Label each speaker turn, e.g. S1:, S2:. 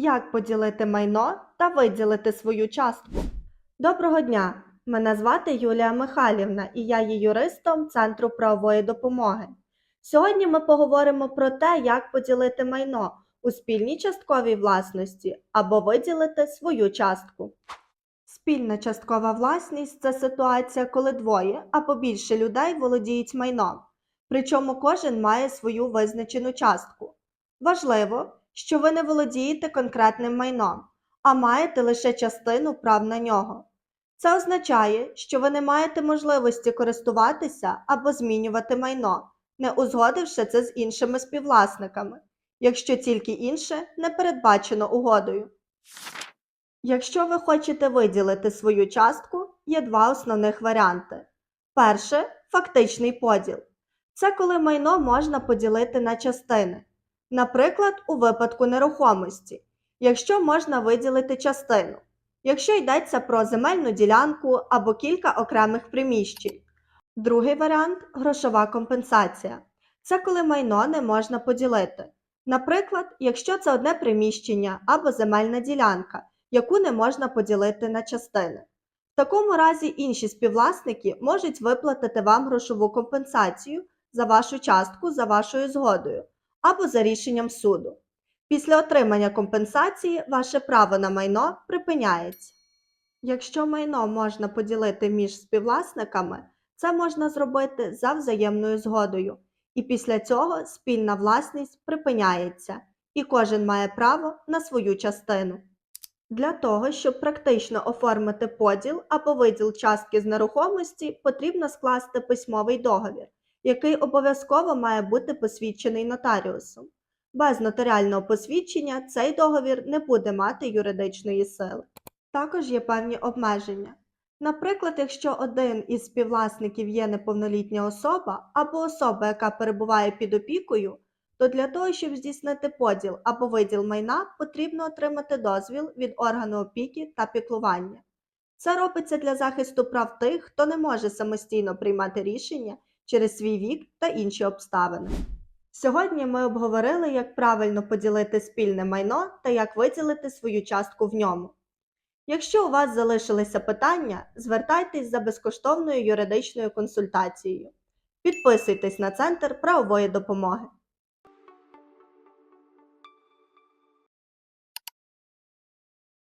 S1: Як поділити майно та виділити свою частку? Доброго дня! Мене звати Юлія Михайлівна і я є юристом Центру правової допомоги. Сьогодні ми поговоримо про те, як поділити майно у спільній частковій власності або виділити свою частку. Спільна часткова власність це ситуація, коли двоє або більше людей володіють майном, причому кожен має свою визначену частку. Важливо, що ви не володієте конкретним майном, а маєте лише частину прав на нього. Це означає, що ви не маєте можливості користуватися або змінювати майно, не узгодивши це з іншими співвласниками, якщо тільки інше не передбачено угодою. Якщо ви хочете виділити свою частку, є два основних варіанти. Перше фактичний поділ. Це коли майно можна поділити на частини. Наприклад, у випадку нерухомості, якщо можна виділити частину, якщо йдеться про земельну ділянку або кілька окремих приміщень. Другий варіант грошова компенсація. Це коли майно не можна поділити. Наприклад, якщо це одне приміщення або земельна ділянка, яку не можна поділити на частини. В такому разі інші співвласники можуть виплатити вам грошову компенсацію за вашу частку за вашою згодою або за рішенням суду. Після отримання компенсації ваше право на майно припиняється. Якщо майно можна поділити між співвласниками, це можна зробити за взаємною згодою, і після цього спільна власність припиняється, і кожен має право на свою частину. Для того, щоб практично оформити поділ або виділ частки з нерухомості, потрібно скласти письмовий договір, який обов'язково має бути посвідчений нотаріусом. Без нотаріального посвідчення цей договір не буде мати юридичної сили. Також є певні обмеження. Наприклад, якщо один із співвласників є неповнолітня особа або особа, яка перебуває під опікою, то для того, щоб здійснити поділ або виділ майна, потрібно отримати дозвіл від органу опіки та піклування. Це робиться для захисту прав тих, хто не може самостійно приймати рішення через свій вік та інші обставини. Сьогодні ми обговорили, як правильно поділити спільне майно та як виділити свою частку в ньому. Якщо у вас залишилися питання, звертайтесь за безкоштовною юридичною консультацією. Підписуйтесь на Центр правової допомоги.